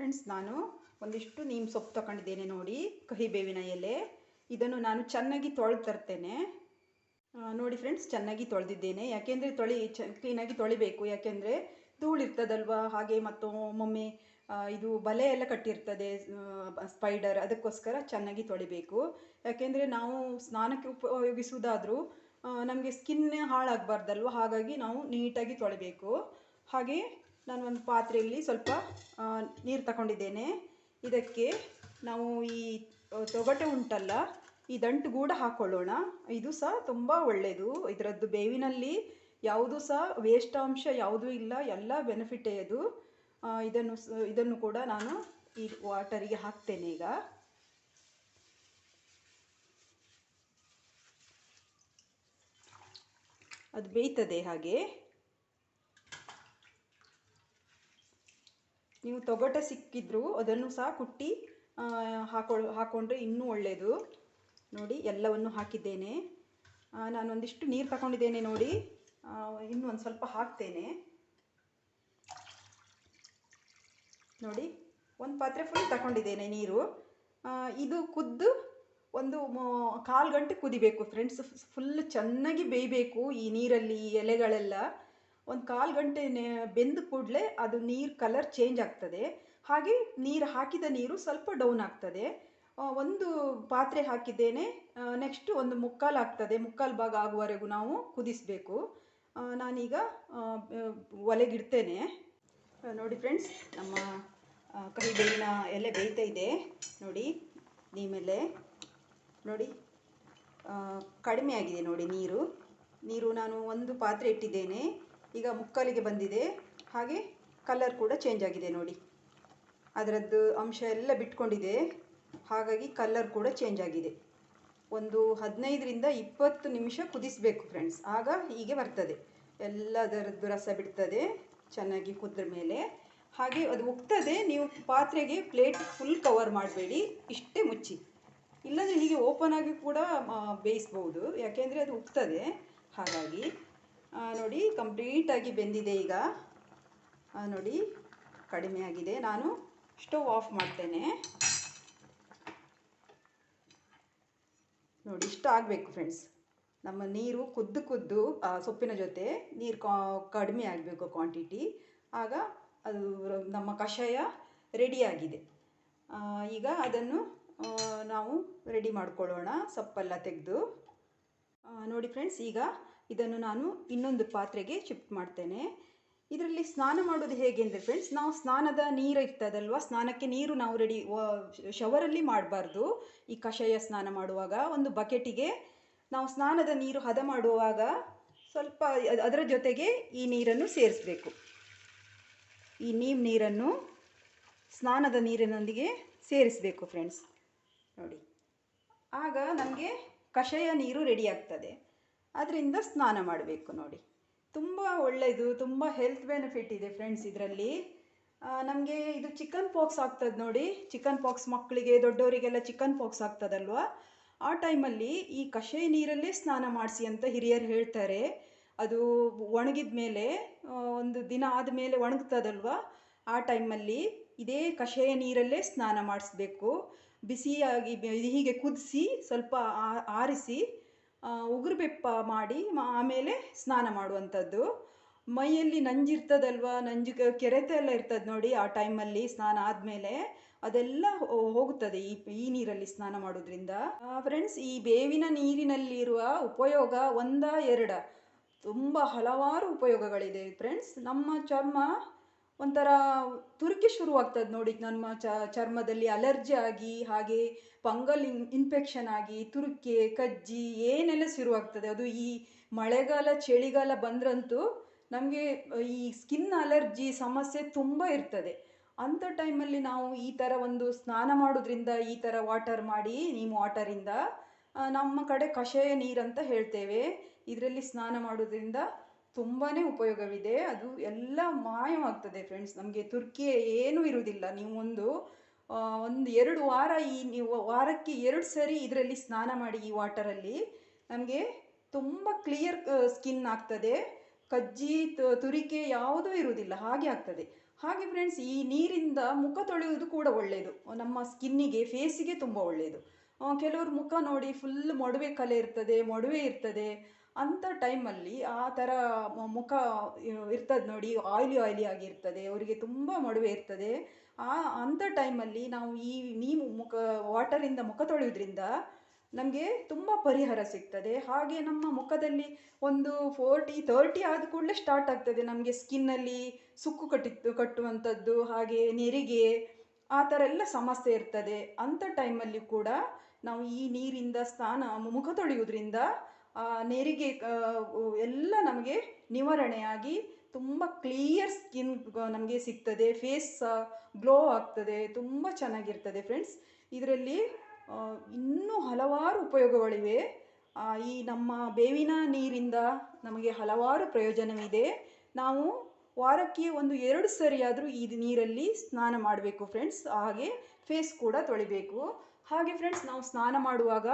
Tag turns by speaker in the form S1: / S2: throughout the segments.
S1: Friends ನಾನು ಒಂದಿಷ್ಟು ನೀಮ್ ಸೊಪ್ಪು ತಗೊಂಡಿದ್ದೇನೆ ನೋಡಿ, ಕಹಿ ಬೇವಿನ ಎಲೆ. ಇದನ್ನು ನಾನು ಚೆನ್ನಾಗಿ ತೊಳೆದು ತರ್ತೇನೆ. ನೋಡಿ ಫ್ರೆಂಡ್ಸ್ ಚೆನ್ನಾಗಿ ತೊಳೆದಿದ್ದೇನೆ. ಯಾಕೆಂದರೆ ತೊಳಿ, ಚ ಕ್ಲೀನಾಗಿ ತೊಳಿಬೇಕು. ಯಾಕೆಂದರೆ ಧೂಳಿರ್ತದಲ್ವಾ ಹಾಗೆ ಮತ್ತು ಒಮ್ಮೊಮ್ಮೆ ಇದು ಬಲೆ ಎಲ್ಲ ಕಟ್ಟಿರ್ತದೆ ಸ್ಪೈಡರ್ ಅದಕ್ಕೋಸ್ಕರ ಚೆನ್ನಾಗಿ ತೊಳಿಬೇಕು. ಯಾಕೆಂದರೆ ನಾವು ಸ್ನಾನಕ್ಕೆ ಉಪಯೋಗಿಸುವುದಾದರೂ ನಮಗೆ ಸ್ಕಿನ್ ಹಾಳಾಗಬಾರ್ದಲ್ವ? ಹಾಗಾಗಿ ನಾವು ನೀಟಾಗಿ ತೊಳಿಬೇಕು. ಹಾಗೆ ನಾನು ಒಂದು ಪಾತ್ರೆಯಲ್ಲಿ ಸ್ವಲ್ಪ ನೀರು ತಗೊಂಡಿದ್ದೇನೆ ಇದಕ್ಕೆ ನಾವು ಈ ತೊಗಟೆ ಉಂಟಲ್ಲ, ಈ ದಂಟು ಗೂಡ ಹಾಕ್ಕೊಳ್ಳೋಣ ಇದು ಸಹ ತುಂಬ ಒಳ್ಳೆಯದು ಇದರದ್ದು ಬೇವಿನಲ್ಲಿ ಯಾವುದು ಸಹ ವೇಸ್ಟ್ ಅಂಶ ಯಾವುದೂ ಇಲ್ಲ, ಎಲ್ಲ ಬೆನಿಫಿಟೇ ಅದು. ಇದನ್ನು ಇದನ್ನು ಕೂಡ ನಾನು ಈ ವಾಟರಿಗೆ ಹಾಕ್ತೇನೆ ಈಗ. ಅದು ಬೇಯ್ತದೆ ಹಾಗೆ. ನೀವು ತೊಗಟೆ ಸಿಕ್ಕಿದ್ರು ಅದನ್ನು ಸಹ ಕುಟ್ಟಿ ಆ, ಹಾಕೊಳ್ ಹಾಕ್ಕೊಂಡ್ರೆ ಇನ್ನೂ ಒಳ್ಳೆಯದು ನೋಡಿ ಎಲ್ಲವನ್ನು ಹಾಕಿದ್ದೇನೆ. ನಾನು ಒಂದಿಷ್ಟು ನೀರು ತಗೊಂಡಿದ್ದೇನೆ ನೋಡಿ. ಇನ್ನೂ ಒಂದು ಸ್ವಲ್ಪ ಹಾಕ್ತೇನೆ. ನೋಡಿ ಒಂದು ಪಾತ್ರೆ ಫುಲ್ ತಗೊಂಡಿದ್ದೇನೆ ನೀರು. ಇದು ಕುದ್ದು ಒಂದು ಕಾಲು ಗಂಟೆ ಕುದಿಬೇಕು ಫ್ರೆಂಡ್ಸ್ ಫುಲ್ ಚೆನ್ನಾಗಿ ಬೇಯಬೇಕು ಈ ನೀರಲ್ಲಿ ಎಲೆಗಳೆಲ್ಲ. ಒಂದು ಕಾಲು ಗಂಟೆ ಬೆಂದ ಕೂಡಲೇ ಅದು ನೀರು ಕಲರ್ ಚೇಂಜ್ ಆಗ್ತದೆ. ಹಾಗೆ ನೀರು ಹಾಕಿದ ನೀರು ಸ್ವಲ್ಪ ಡೌನ್ ಆಗ್ತದೆ. ಒಂದು ಪಾತ್ರೆ ಹಾಕಿದ್ದೇನೆ. ನೆಕ್ಸ್ಟ್ ಒಂದು ಮುಕ್ಕಾಲು ಆಗ್ತದೆ. ಮುಕ್ಕಾಲು ಭಾಗ ಆಗುವವರೆಗೂ ನಾವು ಕುದಿಸಬೇಕು. ನಾನೀಗ ಒಲೆಗಿಡ್ತೇನೆ. ನೋಡಿ ಫ್ರೆಂಡ್ಸ್ ನಮ್ಮ ಕಹಿಬೇವಿನ ಎಲೆ ಬೇಯ್ತಾ ಇದೆ. ನೋಡಿ, ನೀಮೆಲೆ. ನೋಡಿ ಕಡಿಮೆ ಆಗಿದೆ ನೋಡಿ ನೀರು. ನೀರು ನಾನು ಒಂದು ಪಾತ್ರೆ ಇಟ್ಟಿದ್ದೇನೆ. ಈಗ ಮುಕ್ಕಾಲಿಗೆ ಬಂದಿದೆ. ಹಾಗೆ ಕಲರ್ ಕೂಡ ಚೇಂಜ್ ಆಗಿದೆ ನೋಡಿ. ಅದರದ್ದು ಅಂಶ ಎಲ್ಲ ಬಿಟ್ಕೊಂಡಿದೆ. ಹಾಗಾಗಿ ಕಲರ್ ಕೂಡ ಚೇಂಜ್ ಆಗಿದೆ. ಒಂದು ಹದಿನೈದರಿಂದ ಇಪ್ಪತ್ತು ನಿಮಿಷ ಕುದಿಸಬೇಕು ಫ್ರೆಂಡ್ಸ್ ಆಗ ಹೀಗೆ ಬರ್ತದೆ. ಎಲ್ಲ ಅದರದ್ದು ರಸ ಬಿಡ್ತದೆ. ಚೆನ್ನಾಗಿ ಕುದ್ರ ಮೇಲೆ. ಹಾಗೆ ಅದು ಉಕ್ತದೆ ನೀವು ಪಾತ್ರೆಗೆ ಪ್ಲೇಟ್ ಫುಲ್ ಕವರ್ ಮಾಡಬೇಡಿ. ಇಷ್ಟೇ ಮುಚ್ಚಿ. ಇಲ್ಲಾಂದರೆ ಹೀಗೆ ಓಪನ್ ಆಗಿ ಕೂಡ ಬೇಯಿಸ್ಬೋದು ಯಾಕೆಂದರೆ ಅದು ಉಕ್ತದೆ ಹಾಗಾಗಿ ನೋಡಿ ಕಂಪ್ಲೀಟಾಗಿ ಬೆಂದಿದೆ ಈಗ. ನೋಡಿ, ಕಡಿಮೆ ಆಗಿದೆ. ನಾನು ಸ್ಟವ್ ಆಫ್ ಮಾಡ್ತೇನೆ. ನೋಡಿ, ಇಷ್ಟ ಆಗಬೇಕು ಫ್ರೆಂಡ್ಸ್ ನಮ್ಮ ನೀರು ಕುದ್ದು ಕುದ್ದು ಸೊಪ್ಪಿನ ಜೊತೆ ನೀರು ಕಾ, ಕಡಿಮೆ ಆಗಬೇಕು ಕ್ವಾಂಟಿಟಿ ಆಗ ಅದು ನಮ್ಮ ಕಷಾಯ ರೆಡಿಯಾಗಿದೆ ಈಗ ಅದನ್ನು ನಾವು ರೆಡಿ ಮಾಡ್ಕೊಳ್ಳೋಣ. ಸೊಪ್ಪೆಲ್ಲ ತೆಗೆದು. ನೋಡಿ ಫ್ರೆಂಡ್ಸ್ ಈಗ ಇದನ್ನು ನಾನು ಇನ್ನೊಂದು ಪಾತ್ರೆಗೆ ಶಿಫ್ಟ್ ಮಾಡ್ತೇನೆ. ಇದರಲ್ಲಿ ಸ್ನಾನ ಮಾಡೋದು ಹೇಗೆ ಅಂದರೆ ಫ್ರೆಂಡ್ಸ್ ನಾವು ಸ್ನಾನದ ನೀರು ಇರ್ತದಲ್ವ, ಸ್ನಾನಕ್ಕೆ ನೀರು ನಾವು ರೆಡಿ ಶವರಲ್ಲಿ ಮಾಡಬಾರ್ದು. ಈ ಕಷಾಯ ಸ್ನಾನ ಮಾಡುವಾಗ ಒಂದು ಬಕೆಟಿಗೆ ನಾವು ಸ್ನಾನದ ನೀರು ಹದ ಮಾಡುವಾಗ ಸ್ವಲ್ಪ ಅದರ ಜೊತೆಗೆ ಈ ನೀರನ್ನು ಸೇರಿಸಬೇಕು. ಈ ನೀಮ್ ನೀರನ್ನು ಸ್ನಾನದ ನೀರಿನೊಂದಿಗೆ ಸೇರಿಸಬೇಕು ಫ್ರೆಂಡ್ಸ್ ನೋಡಿ. ಆಗ ನಮಗೆ ಕಷಾಯ ನೀರು ರೆಡಿ ಆಗ್ತದೆ. ಅದರಿಂದ ಸ್ನಾನ ಮಾಡಬೇಕು ನೋಡಿ. ತುಂಬ ಒಳ್ಳೆಯದು ತುಂಬ ಹೆಲ್ತ್ ಬೆನಿಫಿಟ್ ಇದೆ ಫ್ರೆಂಡ್ಸ್ ಇದರಲ್ಲಿ. ನಮಗೆ ಇದು ಚಿಕನ್ ಪಾಕ್ಸ್ ಆಗ್ತದೆ ನೋಡಿ. ಚಿಕನ್ ಪಾಕ್ಸ್ ಮಕ್ಕಳಿಗೆ ದೊಡ್ಡವರಿಗೆಲ್ಲ ಚಿಕನ್ ಪಾಕ್ಸ್ ಆಗ್ತದಲ್ವಾ? ಆ ಟೈಮಲ್ಲಿ ಈ ಕಷಾಯ ನೀರಲ್ಲೇ ಸ್ನಾನ ಮಾಡಿಸಿ ಅಂತ ಹಿರಿಯರು ಹೇಳ್ತಾರೆ. ಅದು ಒಣಗಿದ ಮೇಲೆ ಒಂದು ದಿನ ಆದಮೇಲೆ ಒಣಗ್ತದಲ್ವಾ? ಆ ಟೈಮಲ್ಲಿ ಇದೇ ಕಷಾಯ ನೀರಲ್ಲೇ ಸ್ನಾನ ಮಾಡಿಸ್ಬೇಕು. ಬಿಸಿಯಾಗಿ ಹೀಗೆ ಕುದಿಸಿ ಸ್ವಲ್ಪ ಆರಿಸಿ ಉಗುರು ಬೆಪ್ಪ ಮಾಡಿ ಆಮೇಲೆ ಸ್ನಾನ ಮಾಡುವಂಥದ್ದು. ಮೈಯಲ್ಲಿ ನಂಜಿರ್ತದಲ್ವಾ ನಂಜು ಕೆರೆತೆ ಎಲ್ಲ ಇರ್ತದೆ ನೋಡಿ ಆ ಟೈಮಲ್ಲಿ ಸ್ನಾನ ಆದಮೇಲೆ ಅದೆಲ್ಲ ಹೋಗುತ್ತದೆ ಈ ಈ ನೀರಲ್ಲಿ ಸ್ನಾನ ಮಾಡೋದ್ರಿಂದ. ಫ್ರೆಂಡ್ಸ್ ಈ ಬೇವಿನ ನೀರಿನಲ್ಲಿರುವ ಉಪಯೋಗ ಒಂದ ಎರಡ. ತುಂಬ ಹಲವಾರು ಉಪಯೋಗಗಳಿದೆ ಫ್ರೆಂಡ್ಸ್ ನಮ್ಮ ಚರ್ಮ ಒಂಥರ ತುರಿಕೆ ಶುರುವಾಗ್ತದೆ ನೋಡಿ ನಮ್ಮ ಚ, ಚರ್ಮದಲ್ಲಿ ಅಲರ್ಜಿ ಆಗಿ, ಹಾಗೆ ಫಂಗಲ್ ಇನ್ ಇನ್ಫೆಕ್ಷನ್ ಆಗಿ, ತುರಿಕೆ, ಕಜ್ಜಿ ಏನೆಲ್ಲ ಶುರುವಾಗ್ತದೆ ಅದು ಈ ಮಳೆಗಾಲ, ಚಳಿಗಾಲ ಬಂದ್ರಂತೂ ನಮಗೆ ಈ ಸ್ಕಿನ್ ಅಲರ್ಜಿ ಸಮಸ್ಯೆ ತುಂಬ ಇರ್ತದೆ. ಅಂಥ ಟೈಮಲ್ಲಿ ನಾವು ಈ ಥರ ಒಂದು ಸ್ನಾನ ಮಾಡೋದ್ರಿಂದ, ಈ ಥರ ವಾಟರ್ ಮಾಡಿ, ನೀಮ್ ವಾಟರಿಂದ ನಮ್ಮ ಕಡೆ ಕಷಾಯ ನೀರಂತ ಹೇಳ್ತೇವೆ. ಇದರಲ್ಲಿ ಸ್ನಾನ ಮಾಡೋದ್ರಿಂದ ತುಂಬಾ ಉಪಯೋಗವಿದೆ. ಅದು ಎಲ್ಲ ಮಾಯವಾಗ್ತದೆ ಫ್ರೆಂಡ್ಸ್ ನಮಗೆ ತುರ್ಕಿ ಏನೂ ಇರುವುದಿಲ್ಲ. ನೀವು ಒಂದು ಎರಡು ವಾರ ಈ ನೀವು ವಾರಕ್ಕೆ ಎರಡು ಸರಿ ಇದರಲ್ಲಿ ಸ್ನಾನ ಮಾಡಿ ಈ ವಾಟರಲ್ಲಿ ನಮಗೆ ತುಂಬ ಕ್ಲಿಯರ್ ಸ್ಕಿನ್ ಆಗ್ತದೆ. ಕಜ್ಜಿ ತುರಿಕೆ ಯಾವುದೂ ಇರುವುದಿಲ್ಲ. ಹಾಗೆ ಆಗ್ತದೆ. ಹಾಗೆ ಫ್ರೆಂಡ್ಸ್ ಈ ನೀರಿಂದ ಮುಖ ತೊಳೆಯುವುದು ಕೂಡ ಒಳ್ಳೆಯದು ನಮ್ಮ ಸ್ಕಿನ್ನಿಗೆ ಫೇಸಿಗೆ ತುಂಬ ಒಳ್ಳೆಯದು ಕೆಲವರು ಮುಖ ನೋಡಿ ಫುಲ್ ಮೊಡವೆ ಕಲೆ ಇರ್ತದೆ, ಮೊಡವೆ ಇರ್ತದೆ. ಅಂಥ ಟೈಮಲ್ಲಿ ಆ ಥರ ಮುಖ ಇರ್ತದೆ ನೋಡಿ ಆಯ್ಲಿ ಆಯ್ಲಿ ಆಗಿರ್ತದೆ, ಅವರಿಗೆ ತುಂಬ ಮೊಡವೆ ಇರ್ತದೆ. ಆ ಅಂಥ ಟೈಮಲ್ಲಿ ನಾವು ಈ ನೀಮು ಮುಖ ವಾಟರಿಂದ ಮುಖ ತೊಳೆಯೋದ್ರಿಂದ ನಮಗೆ ತುಂಬ ಪರಿಹಾರ ಸಿಗ್ತದೆ. ಹಾಗೆ ನಮ್ಮ ಮುಖದಲ್ಲಿ ಒಂದು ಫೋರ್ಟಿ ತರ್ಟಿ ಆದ ಕೂಡಲೇ ಸ್ಟಾರ್ಟ್ ಆಗ್ತದೆ. ನಮಗೆ ಸ್ಕಿನ್ನಲ್ಲಿ ಸುಕ್ಕು ಕಟ್ಟಿತ್ತು ಕಟ್ಟುವಂಥದ್ದು ಹಾಗೆ ನೆರಿಗೆ ಆ ಥರ ಎಲ್ಲ ಸಮಸ್ಯೆ ಇರ್ತದೆ. ಅಂಥ ಟೈಮಲ್ಲಿ ಕೂಡ ನಾವು ಈ ನೀರಿಂದ ಸ್ನಾನ ಮುಖ ತೊಳೆಯೋದ್ರಿಂದ ನೆರಿಗೆ ಎಲ್ಲ ನಮಗೆ ನಿವಾರಣೆಯಾಗಿ ತುಂಬ ಕ್ಲಿಯರ್ ಸ್ಕಿನ್ ನಮಗೆ ಸಿಗ್ತದೆ. ಫೇಸ್ ಗ್ಲೋ ಆಗ್ತದೆ. ತುಂಬ ಚೆನ್ನಾಗಿರ್ತದೆ ಫ್ರೆಂಡ್ಸ್ ಇದರಲ್ಲಿ ಇನ್ನೂ ಹಲವಾರು ಉಪಯೋಗಗಳಿವೆ. ಈ ನಮ್ಮ ಬೇವಿನ ನೀರಿಂದ ನಮಗೆ ಹಲವಾರು ಪ್ರಯೋಜನವಿದೆ. ನಾವು ವಾರಕ್ಕೆ ಒಂದು ಎರಡು ಸರಿಯಾದರೂ ಈ ನೀರಲ್ಲಿ ಸ್ನಾನ ಮಾಡಬೇಕು ಫ್ರೆಂಡ್ಸ್ ಹಾಗೆ ಫೇಸ್ ಕೂಡ ತೊಳಿಬೇಕು. ಹಾಗೆ ಫ್ರೆಂಡ್ಸ್ ನಾವು ಸ್ನಾನ ಮಾಡುವಾಗ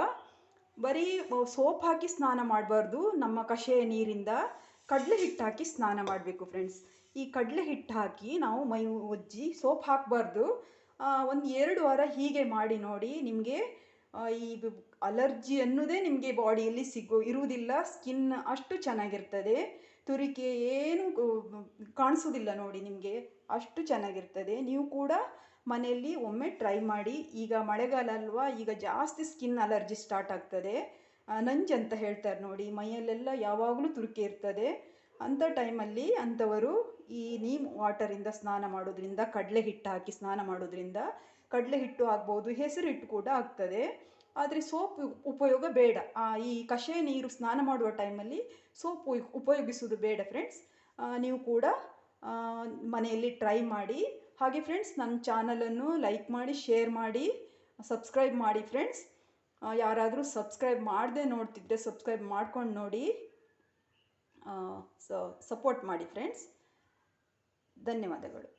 S1: ಬರೀ ಸೋಪ್ ಹಾಕಿ ಸ್ನಾನ ಮಾಡಬಾರ್ದು, ನಮ್ಮ ಕಷಾಯ ನೀರಿಂದ ಕಡಲೆ ಹಿಟ್ಟು ಹಾಕಿ ಸ್ನಾನ ಮಾಡಬೇಕು ಫ್ರೆಂಡ್ಸ್ ಈ ಕಡಲೆ ಹಿಟ್ಟು ಹಾಕಿ ನಾವು ಮೈ ಉಜ್ಜಿ ಸೋಪ್ ಹಾಕಬಾರ್ದು. ಒಂದು ಎರಡು ವಾರ ಹೀಗೆ ಮಾಡಿ ನೋಡಿ ನಿಮಗೆ ಈ ಅಲರ್ಜಿ ಅನ್ನೋದೇ ನಿಮಗೆ ಬಾಡಿಯಲ್ಲಿ ಸಿಗು, ಇರುವುದಿಲ್ಲ ಸ್ಕಿನ್ ಅಷ್ಟು ಚೆನ್ನಾಗಿರ್ತದೆ. ತುರಿಕೆ ಏನು ಕಾಣಿಸೋದಿಲ್ಲ ನೋಡಿ ನಿಮಗೆ, ಅಷ್ಟು ಚೆನ್ನಾಗಿರ್ತದೆ. ನೀವು ಕೂಡ ಮನೆಯಲ್ಲಿ ಒಮ್ಮೆ ಟ್ರೈ ಮಾಡಿ, ಈಗ ಮಳೆಗಾಲ ಅಲ್ವಾ ಈಗ ಜಾಸ್ತಿ ಸ್ಕಿನ್ ಅಲರ್ಜಿ ಸ್ಟಾರ್ಟ್ ಆಗ್ತದೆ. ನಂಜು ಅಂತ ಹೇಳ್ತಾರೆ ನೋಡಿ, ಮೈಯಲ್ಲೆಲ್ಲ ಯಾವಾಗಲೂ ತುರಿಕೆ ಇರ್ತದೆ. ಅಂಥ ಟೈಮಲ್ಲಿ ಅಂಥವರು ಈ ನೀಮ್ ವಾಟರಿಂದ ಸ್ನಾನ ಮಾಡೋದ್ರಿಂದ, ಕಡಲೆ ಹಿಟ್ಟು ಹಾಕಿ ಸ್ನಾನ ಮಾಡೋದ್ರಿಂದ, ಕಡಲೆ ಹಿಟ್ಟು ಆಗ್ಬೋದು, ಹೆಸರು ಹಿಟ್ಟು ಕೂಡ ಆಗ್ತದೆ. ಆದರೆ ಸೋಪ್ ಉಪಯೋಗ ಬೇಡ. ಈ ಕಷಾಯ ನೀರು ಸ್ನಾನ ಮಾಡುವ ಟೈಮಲ್ಲಿ ಸೋಪ್ ಉಪಯೋಗಿಸೋದು ಬೇಡ ಫ್ರೆಂಡ್ಸ್ ನೀವು ಕೂಡ ಮನೆಯಲ್ಲಿ ಟ್ರೈ ಮಾಡಿ ಹಾಗೆ ಫ್ರೆಂಡ್ಸ್ ನನ್ನ ಚಾನಲನ್ನು ಲೈಕ್ ಮಾಡಿ ಶೇರ್ ಮಾಡಿ ಸಬ್ಸ್ಕ್ರೈಬ್ ಮಾಡಿ ಫ್ರೆಂಡ್ಸ್ ಯಾರಾದರೂ ಸಬ್ಸ್ಕ್ರೈಬ್ ಮಾಡದೆ ನೋಡ್ತಿದ್ರೆ ಸಬ್ಸ್ಕ್ರೈಬ್ ಮಾಡ್ಕೊಂಡು ನೋಡಿ. ಸಪೋರ್ಟ್ ಮಾಡಿ ಫ್ರೆಂಡ್ಸ್ ಧನ್ಯವಾದಗಳು.